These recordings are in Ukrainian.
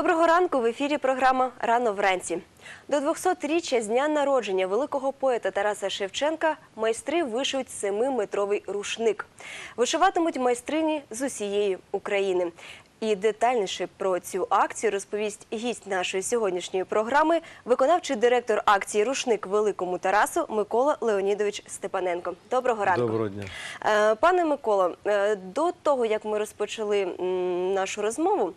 Доброго ранку в ефірі програма Рано вранці. До 200-річчя з дня народження великого поета Тараса Шевченка майстри вишиють 7-метровий рушник. Вишиватимуть майстрині з усієї України. І детальніше про цю акцію розповість гість нашої сьогоднішньої програми, виконавчий директор акції Рушник Великому Тарасу Микола Леонідович Степаненко. Доброго ранку. Доброго дня. Е, Пане Миколо, е, до того як ми розпочали нашу розмову,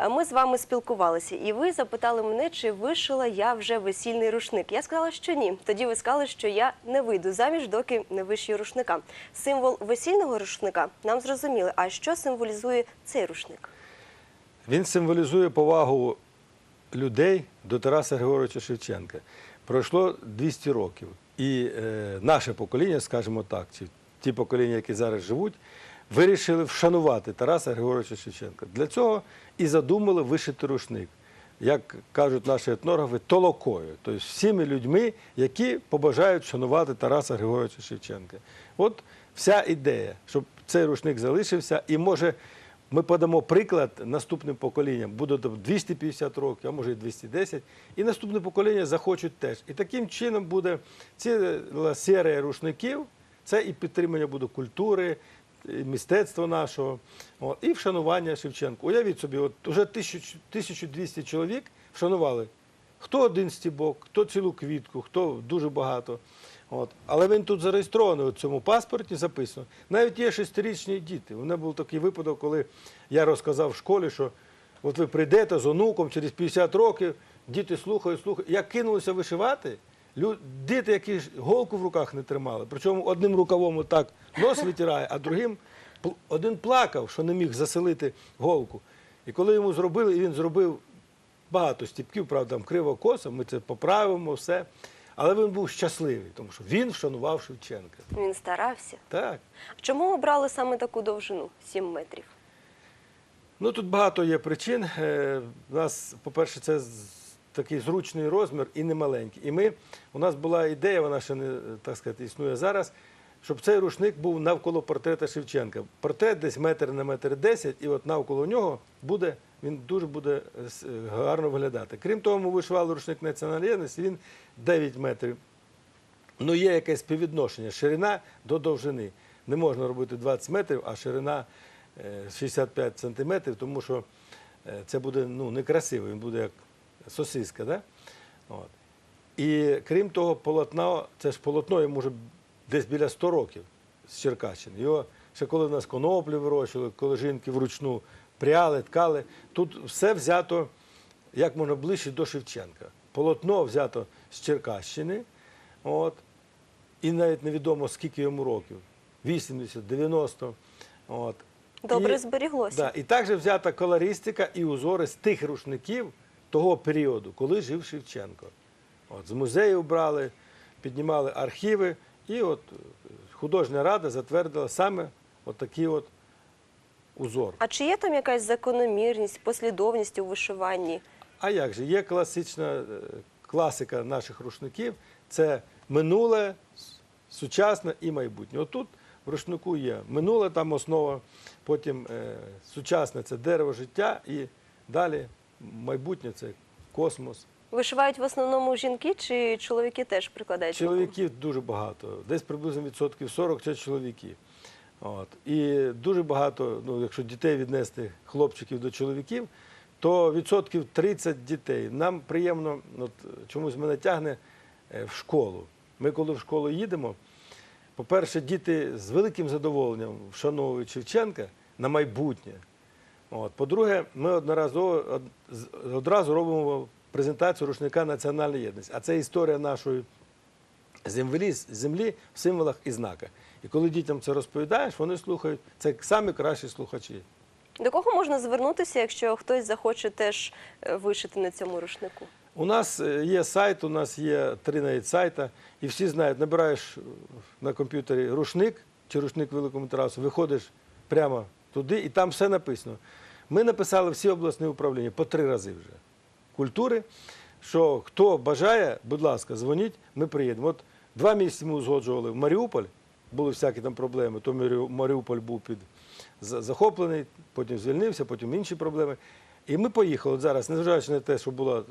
ми з вами спілкувалися, і ви запитали мене, чи вишила я вже весільний рушник. Я сказала, що ні. Тоді ви сказали, що я не вийду заміж, доки не вишию рушника. Символ весільного рушника нам зрозуміли. А що символізує цей рушник? Він символізує повагу людей до Тараса Григоровича Шевченка. Пройшло 200 років. І е, наше покоління, скажімо так, чи ті покоління, які зараз живуть, вирішили вшанувати Тараса Григоровича Шевченка. Для цього і задумали вишити рушник, як кажуть наші етнографи, толокою, тобто всіми людьми, які побажають вшанувати Тараса Григоровича Шевченка. От вся ідея, щоб цей рушник залишився і може. Ми подамо приклад наступним поколінням. Буде 250 років, а може і 210. І наступне покоління захочуть теж. І таким чином буде ціла серія рушників. Це і підтримання буде культури, мистецтва нашого, от, і вшанування Шевченка. Уявіть собі, от 1000 1200 чоловік вшанували. Хто один стібок, хто цілу квітку, хто дуже багато. От. Але він тут зареєстрований у цьому паспорті записано. Навіть є шестирічні діти. У мене був такий випадок, коли я розказав в школі, що от ви прийдете з онуком через 50 років, діти слухають, слухають. Я кинулися вишивати. Діти, які голку в руках не тримали, причому одним рукавом отак нос витирає, а другим один плакав, що не міг заселити голку. І коли йому зробили, і він зробив багато стіпків, правда, там криво косо, ми це поправимо, все. Але він був щасливий, тому що він вшанував Шевченка. Він старався. Так. Чому обрали саме таку довжину 7 метрів? Ну тут багато є причин. Е, У нас, по-перше, це такий зручний розмір і не маленький. І ми, у нас була ідея, вона ще не так сказати, існує зараз, щоб цей рушник був навколо портрета Шевченка. Портрет десь метр на метр десять, і от навколо нього буде, він дуже буде е, е, гарно виглядати. Крім того, ми вишивали рушник національної єдності, він 9 метрів. Ну, є якесь співвідношення ширина до довжини. Не можна робити 20 метрів, а ширина е, 65 сантиметрів, тому що е, це буде ну, некрасиво, він буде як сосиска. Да? От. І крім того, полотно, це ж полотно йому вже десь біля 100 років з Черкащини. Його ще коли в нас коноплі вирощували, коли жінки вручну пряли, ткали. Тут все взято як можна ближче до Шевченка. Полотно взято з Черкащини. От, і навіть невідомо, скільки йому років 80, 90. От. Добре І- зберіглося. Да, і також взята колористика і узори з тих рушників того періоду, коли жив Шевченко. От, з музею брали, піднімали архіви, і от е, художня рада затвердила саме от такий от узор. А чи є там якась закономірність, послідовність у вишиванні? А як же? Є класична е, класика наших рушників це минуле, сучасне і майбутнє. Отут в рушнику є минуле, там основа, потім е, сучасне це дерево життя, і далі майбутнє це космос. Вишивають в основному жінки чи чоловіки теж прикладають? Чоловіків дуже багато, десь приблизно відсотків 40 це чоловіки. От. І дуже багато, ну, якщо дітей віднести хлопчиків до чоловіків, то відсотків 30 дітей. Нам приємно, от, чомусь мене тягне е, в школу. Ми коли в школу їдемо, по-перше, діти з великим задоволенням вшановують Шевченка на майбутнє. От. По-друге, ми одноразово одразу робимо презентацію рушника національної єдності. А це історія нашої землі, землі в символах і знаках. І коли дітям це розповідаєш, вони слухають. Це самі кращі слухачі. До кого можна звернутися, якщо хтось захоче теж е, вишити на цьому рушнику? У нас е, є сайт, у нас є три навіть сайта, і всі знають, набираєш е, на комп'ютері рушник чи рушник великому Тарасу, виходиш прямо туди, і там все написано. Ми написали всі обласні управління по три рази вже культури. Що хто бажає, будь ласка, дзвоніть, ми приїдемо. От два місяці ми узгоджували в Маріуполь, були всякі там проблеми. То Маріуполь був під захоплений, потім звільнився, потім інші проблеми. І ми поїхали зараз, незважаючи на те, що була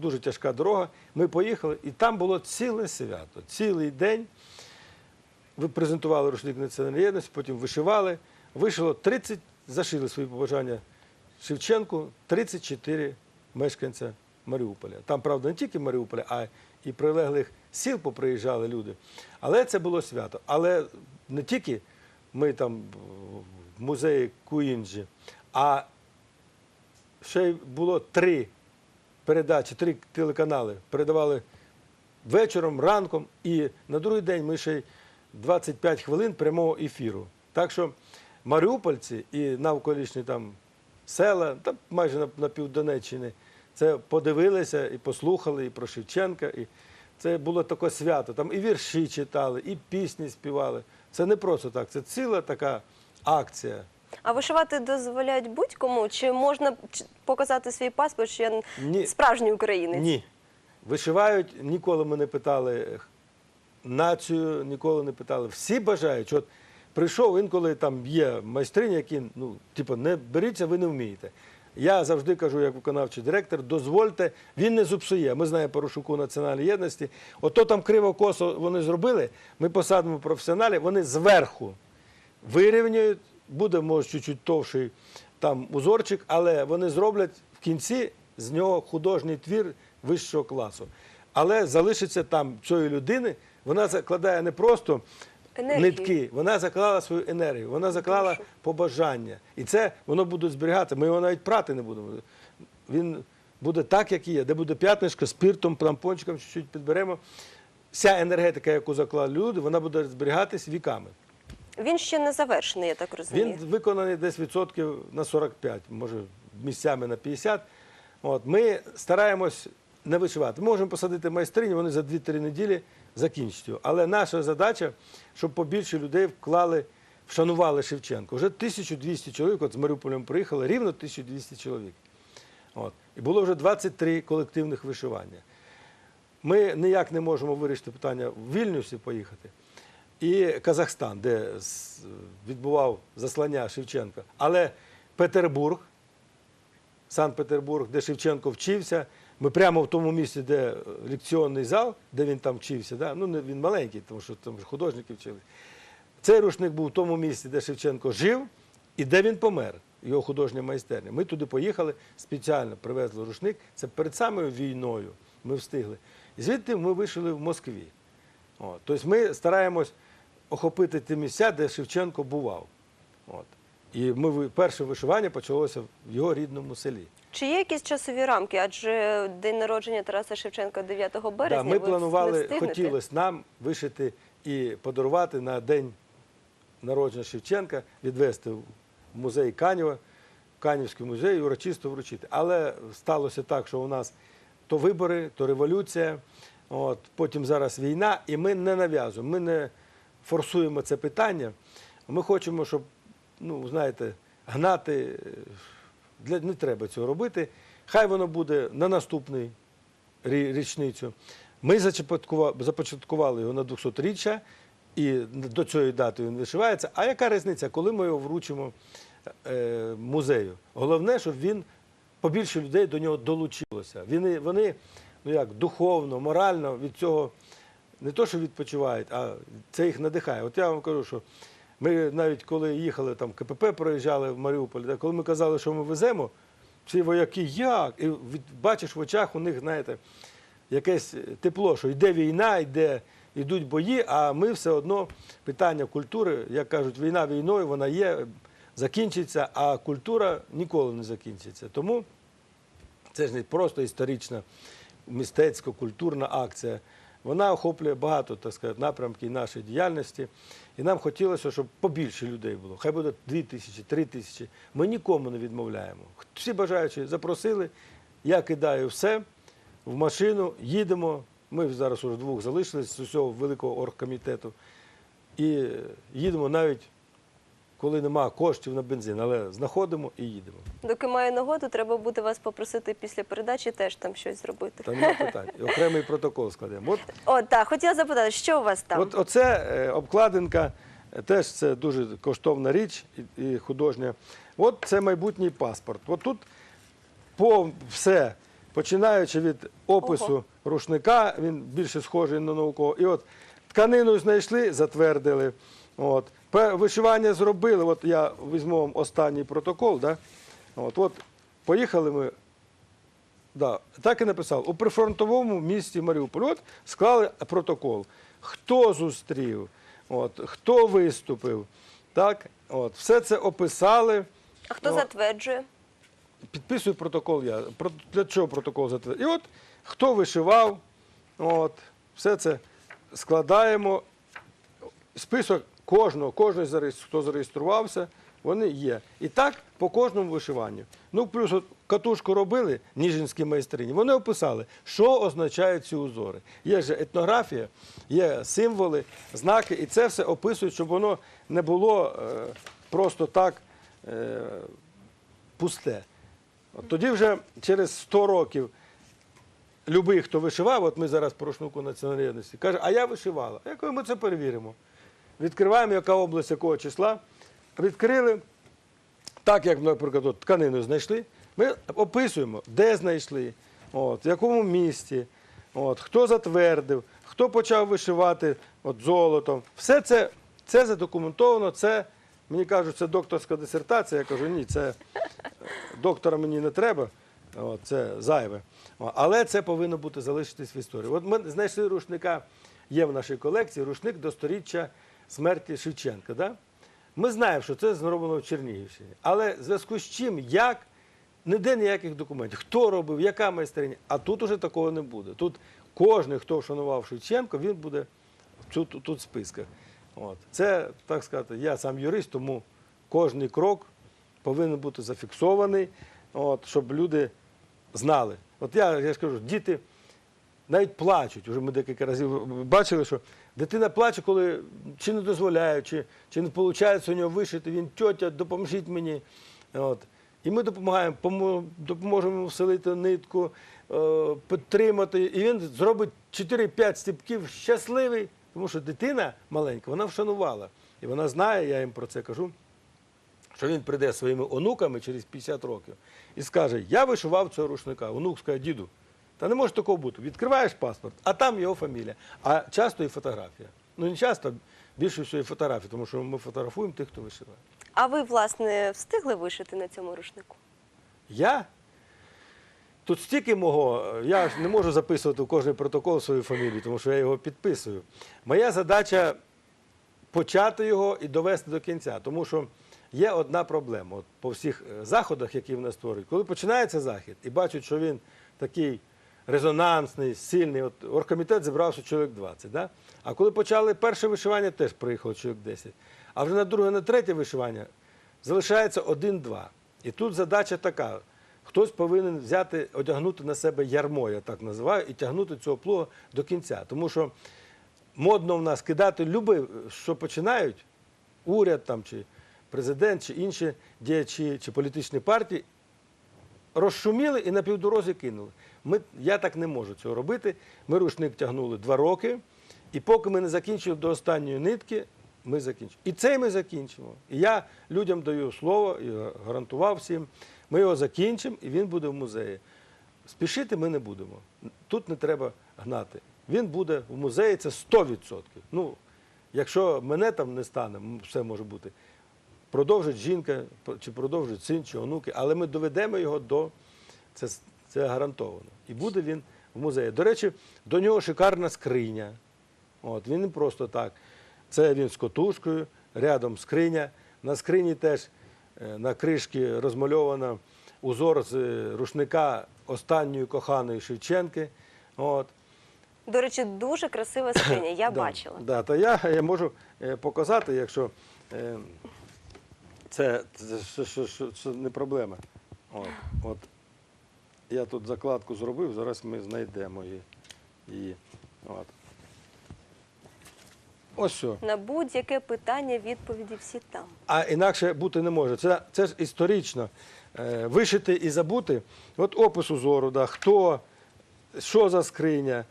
дуже тяжка дорога, ми поїхали, і там було ціле свято, цілий день. Ви презентували рушник національної єдності, потім вишивали. Вишило 30, зашили свої побажання Шевченку 34 мешканця Маріуполя. Там, правда, не тільки Маріуполя, а і прилеглих сіл поприїжджали люди. Але це було свято. Але не тільки ми там в музеї Куінджі, а ще й було три передачі, три телеканали передавали вечором, ранком, і на другий день ми ще й 25 хвилин прямого ефіру. Так що маріупольці і навколишні там села, там майже на, на півдонеччини, це подивилися і послухали, і про Шевченка. І це було таке свято. Там і вірші читали, і пісні співали. Це не просто так, це ціла така акція. А вишивати дозволяють будь-кому? Чи можна показати свій паспорт, що я Ні. справжній українець? Ні. Вишивають, ніколи ми не питали націю, ніколи не питали. Всі бажають. От прийшов інколи там є майстрині, які ну, типу, не беріться, ви не вмієте. Я завжди кажу, як виконавчий директор, дозвольте, він не зупсує. Ми знаємо Порошуку національної єдності. Ото там криво косо вони зробили. Ми посадимо професіоналів, вони зверху вирівнюють, буде, може, чуть-чуть товший там узорчик, але вони зроблять в кінці з нього художній твір вищого класу. Але залишиться там цієї людини, вона закладає не просто Енергію. нитки, вона заклала свою енергію, вона заклала Душу. побажання. І це воно буде зберігати. Ми його навіть прати не будемо. Він буде так, як є, де буде п'ятнишко, спиртом, тампончиком, чуть-чуть підберемо. Вся енергетика, яку заклали люди, вона буде зберігатись віками. Він ще не завершений, я так розумію. Він виконаний десь відсотків на 45, може місцями на 50. От, ми стараємось не вишивати. Ми можемо посадити майстрині, вони за 2-3 неділі закінчать його. Але наша задача, щоб побільше людей вклали, вшанували Шевченко. Вже 1200 чоловік, от з Маріуполем приїхали, рівно 1200 чоловік. От. І було вже 23 колективних вишивання. Ми ніяк не можемо вирішити питання в Вільнюсі поїхати. І Казахстан, де відбував заслання Шевченка. Але Петербург, Санкт-Петербург, де Шевченко вчився. Ми прямо в тому місці, де лекційний зал, де він там вчився. Да? Ну, він маленький, тому що там художники вчились. Цей рушник був в тому місці, де Шевченко жив і де він помер, його художня майстерня. Ми туди поїхали, спеціально привезли рушник. Це перед самою війною ми встигли. І звідти ми вийшли в Москві. От. Тобто ми стараємось охопити ті місця, де Шевченко бував. От. І ми, перше вишивання почалося в його рідному селі. Чи є якісь часові рамки? Адже день народження Тараса Шевченка 9 березня. Да, ми ви планували, хотілося нам вишити і подарувати на день народження Шевченка, відвести в музей Канєва, в Канівський музей урочисто вручити. Але сталося так, що у нас то вибори, то революція, от, потім зараз війна, і ми не нав'язуємо, ми не форсуємо це питання. Ми хочемо, щоб, ну, знаєте, гнати, е, для, не треба цього робити. Хай воно буде на наступний річницю. Ми започаткували його на 200-річчя, і до цієї дати він вишивається. А яка різниця, коли ми його вручимо е, музею? Головне, щоб він побільше людей до нього долучилося. Вони, вони ну як, духовно, морально від цього не то, що відпочивають, а це їх надихає. От я вам кажу, що ми навіть коли їхали там КПП проїжджали в Маріуполь, коли ми казали, що ми веземо, ці вояки як? І від, бачиш в очах у них, знаєте, якесь тепло, що йде війна, йде, йдуть бої, а ми все одно питання культури, як кажуть, війна війною, вона є, закінчиться, а культура ніколи не закінчиться. Тому це ж не просто історична мистецька культурна акція. Вона охоплює багато так сказати, напрямків нашої діяльності. І нам хотілося, щоб побільше людей було. Хай буде дві тисячі, три тисячі. Ми нікому не відмовляємо. Всі бажаючі запросили, я кидаю все в машину, їдемо. Ми зараз уже двох залишились з усього великого оргкомітету. І їдемо навіть, коли немає коштів на бензин, але знаходимо і їдемо. Доки маю нагоду, треба буде вас попросити після передачі теж там щось зробити. Там немає питань. Окремий протокол складемо. От О, так, хотіла запитати, що у вас там? От оце е, обкладинка, е, теж це дуже коштовна річ і, і художня. От це майбутній паспорт. От тут по все, починаючи від опису Ого. рушника, він більше схожий на науково. І от тканину знайшли, затвердили. От. Вишивання зробили. От я візьму вам останній протокол. Да? От, от, поїхали ми. Да, так і написав. У прифронтовому місті Маріуполь. От склали протокол. Хто зустрів, от, хто виступив. Так? От, все це описали. А хто Ну, затверджує? Підписую протокол я. Про- Для чого протокол затвердив? І от хто вишивав, от, все це складаємо. Список кожного, кожен, хто зареєструвався, вони є. І так по кожному вишиванню. Ну, плюс от катушку робили ніжинські майстрині. Вони описали, що означають ці узори. Є ж етнографія, є символи, знаки, і це все описують, щоб воно не було е, просто так. Е, пусте. От тоді вже через 100 років любий, хто вишивав, от ми зараз по рушнику національної єдності, каже, а я вишивала. Я кажу, ми це перевіримо. Відкриваємо, яка область, якого числа. Відкрили, так як, наприклад, тканину знайшли, ми описуємо, де знайшли, от, в якому місті, от, хто затвердив, хто почав вишивати от, золотом. Все це, це задокументовано, це, мені кажуть, це докторська дисертація. Я кажу, ні, це доктора мені не треба, от, це зайве. Але це повинно бути залишитись в історії. От ми знайшли рушника, є в нашій колекції рушник до сторіччя смерті Шевченка. Да? Ми знаємо, що це зроблено в Чернігівщині. Але в зв'язку з чим, як, ніде ніяких документів. Хто робив, яка майстриня. А тут уже такого не буде. Тут кожен, хто вшанував Шевченко, він буде тут, тут в списках. От. Це, так сказати, я сам юрист, тому кожний крок повинен бути зафіксований, от, щоб люди знали. От я, я ж кажу, діти навіть плачуть. Уже ми декілька разів бачили, що дитина плаче, коли чи не дозволяють, чи, чи не виходить у нього вишити, він тьотя, допоможіть мені. От. І ми допомагаємо, допоможемо вселити нитку, е, підтримати. І він зробить 4-5 стіпків щасливий, тому що дитина маленька, вона вшанувала. І вона знає, я їм про це кажу, що він прийде своїми онуками через 50 років і скаже: Я вишивав цього рушника. Онук скаже, діду, та не може такого бути. Відкриваєш паспорт, а там його фамілія. А часто і фотографія. Ну не часто, більше всього і фотографія, тому що ми фотографуємо тих, хто вишиває. А ви, власне, встигли вишити на цьому рушнику? Я? Тут стільки мого, я ж не можу записувати в кожний протокол свою фамілію, тому що я його підписую. Моя задача почати його і довести до кінця, тому що є одна проблема. От по всіх е, заходах, які в нас створюють, коли починається захід і бачать, що він такий резонансний, сильний, от оргкомітет зібрався чоловік 20, да? а коли почали перше вишивання, теж приїхало чоловік 10. А вже на друге, на третє вишивання залишається один-два. І тут задача така. Хтось повинен взяти, одягнути на себе ярмо, я так називаю, і тягнути цього плуга до кінця. Тому що модно в нас кидати люби, що починають, уряд там, чи президент, чи інші діячі, чи політичні партії, розшуміли і на півдорозі кинули. Ми, я так не можу цього робити. Ми рушник тягнули два роки, і поки ми не закінчили до останньої нитки, ми закінчимо. І цей ми закінчимо. І я людям даю слово і гарантував всім. Ми його закінчимо, і він буде в музеї. Спішити ми не будемо. Тут не треба гнати. Він буде в музеї, це 100%. Ну, якщо мене там не стане, все може бути. Продовжить жінка, чи продовжить син, чи онуки, але ми доведемо його до це, це гарантовано. І буде він в музеї. До речі, до нього шикарна скриня. От, він не просто так. Це він з котушкою, рядом скриня. На скрині теж е, на кришці розмальовано узор з е, рушника останньої коханої Шевченки. От. До речі, дуже красива скриня, я Да, бачила. Да, то я, я можу е, показати, якщо це, це, це, це, це, це не проблема. От, от. Я тут закладку зробив, зараз ми знайдемо її. її. От. Ось що. На будь-яке питання відповіді всі там. А інакше бути не може. Це, це ж історично. Е, вишити і забути. От опис узору, да, хто, що за скриня,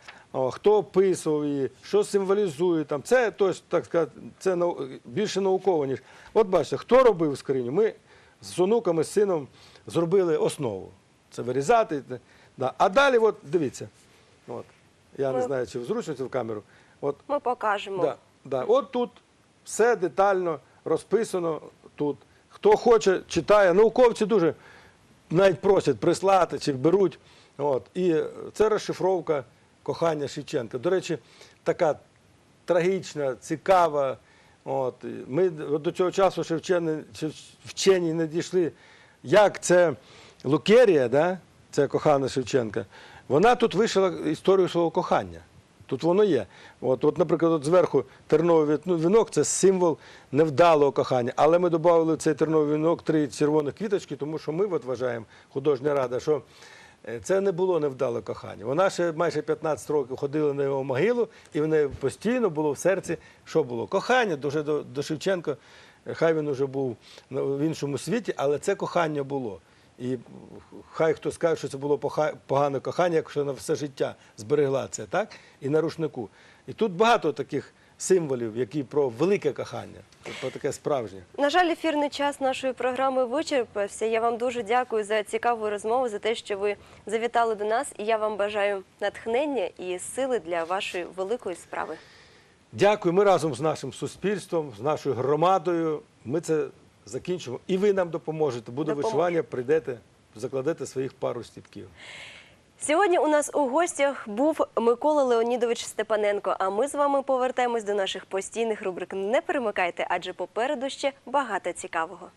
хто описував її, що символізує там. Це тож, так сказати, це більше науково, ніж. От бачите, хто робив скриню? Ми з онуками, з сином зробили основу. це вирізати. Да. А далі, от, дивіться, от, я не знаю, чи зручно це в камеру. От, Ми покажемо. Да, да. От тут все детально розписано. Тут. Хто хоче, читає. Науковці дуже навіть просять прислати чи беруть. От. І це розшифровка кохання Шевченка. До речі, така трагічна, цікава. От. Ми до цього часу ще вчені, не дійшли, як це Лукерія, да? це кохана Шевченка, вона тут вишила історію свого кохання. Тут воно є. От, от наприклад, от зверху терновий ну, вінок це символ невдалого кохання. Але ми додали цей терновий вінок три червоних квіточки, тому що ми от вважаємо, художня рада, що це не було невдале кохання. Вона ще майже 15 років ходила на його могилу, і в неї постійно було в серці, що було кохання дуже до, до Шевченка. е, Хай він уже був в іншому світі, але це кохання було. І хай хто скаже, що це було погане кохання, якщо на все життя зберегла це, так? І на рушнику. І тут багато таких символів, які про велике кохання, про таке справжнє. На жаль, ефірний час нашої програми вичерпався. Я вам дуже дякую за цікаву розмову, за те, що ви завітали до нас. І я вам бажаю натхнення і сили для вашої великої справи. Дякую. Ми разом з нашим суспільством, з нашою громадою. Ми це закінчимо. І ви нам допоможете. Буде Допоможемо. вишивання, прийдете, закладете своїх пару стіпків. Сьогодні у нас у гостях був Микола Леонідович Степаненко. А ми з вами повертаємось до наших постійних рубрик. Не перемикайте, адже попереду ще багато цікавого.